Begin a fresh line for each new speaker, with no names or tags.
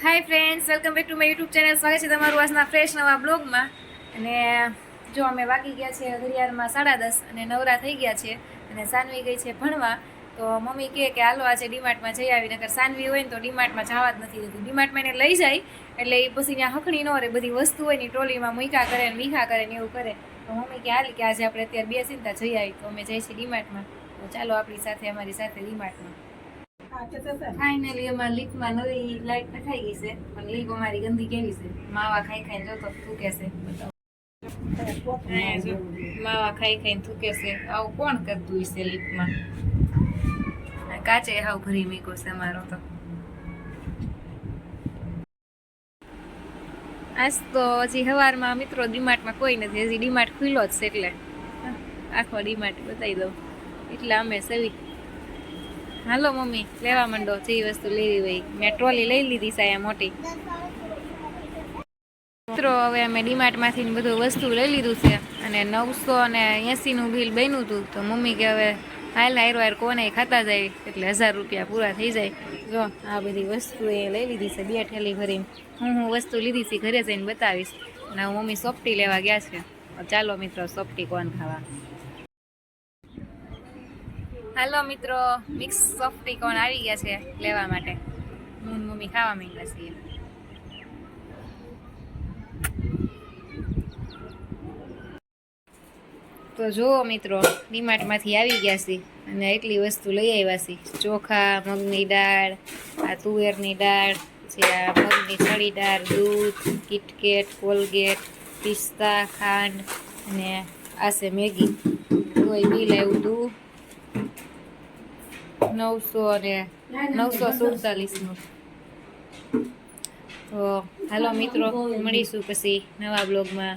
Hi friends welcome back to my YouTube channel સ્વાગત છે તમારું આજના ફ્રેશ નવા બ્લોગમાં અને જો અમે વાગી ગયા છે ઘડિયાળમાં સાડા દસ અને નવરા થઈ ગયા છે અને સાનવી ગઈ છે ભણવા, તો મમ્મી કહે કે હાલો આજે ડીમાર્ટમાં જઈ આવી નગર સાનવી હોય ને તો ડીમાર્ટમાં જવા જ નથી દેતી. ડીમાર્ટમાં એને લઈ જાય, એટલે એ પછી ત્યાં હકણી ન રહે, બધી વસ્તુ હોય ને ટ્રોલીમાં મૂકા કરે ને મીખા કરે ને એવું કરે. તો મમ્મી કે હાલ કે આજે આપણે અત્યારે બેસીને ત્યાં જઈ આવી, તો અમે જઈએ છીએ ડીમાર્ટમાં. તો ચાલો આપણી સાથે, અમારી સાથે ડીમાર્ટમાં. ફાઇનલી અમારી લીકમાં નવી લાઈટ નખાઈ ગઈ છે. પણ લીક અમારી ગંદી કેવી છે? માવા ખાઈ ખાઈને જોતો બતાવો. અહીંયા માવા ખાઈ ખાઈને તું કેસે આવું કોણ કરતું હશે લીકમાં? કાચે હાવ ભરી મીકો છે મારો તો. આજ તો હજી સવારમાં મિત્રો ડીમાર્ટમાં કોઈ નથી. હજી ડીમાર્ટ ખુલ્લો જ છે એટલે. આખો ડીમાર્ટ બતાવી દઉં. એટલે અમે સવી હાલો મમ્મી, લેવા માંડો. જે વસ્તુ લેવી હોય મેં ટ્રોલી લઈ લીધી અહીંયા મોટી. મિત્રો, હવે અમે ડીમાર્ટમાંથી બધું વસ્તુ લઈ લીધું છે અને નવસો અને એંસીનું બિલ બન્યું હતું. તો મમ્મી કે હવે હાલ હાર વાર કોને ખાતા જાય, એટલે હજાર રૂપિયા પૂરા થઈ જાય. જો, આ બધી વસ્તુ એ લઈ લીધી છે બે ઠેલી ભરીને. હું હું વસ્તુ લીધી છે ઘરે જઈને બતાવીશ. અને મમ્મી સોફ્ટી લેવા ગયા છે. ચાલો મિત્રો, સોફ્ટી કોણ ખાવા. હાલો મિત્રો મિક્સ સોફ્ટી કોણ આવી ગયા છે લેવા માટે. હું મમ્મી ખાવા માંગ્યા છીએ તો જુઓ મિત્રો, ડીમાર્ટમાંથી આવી ગયા છે અને એટલી વસ્તુ લઈ આવ્યા છે. ચોખા, મગની દાળ, આ તુવેરની દાળ પછી આ મગની છળી દાળ, દૂધ, કિટકેટ, કોલગેટ, પિસ્તા, ખાંડ અને આ છે મેગી. કોઈ બિલ આવ્યું હતું નવસો અને નવસો સુડતાલીસનું. તો હાલો મિત્રો મળીશું પછી નવા બ્લોગમાં.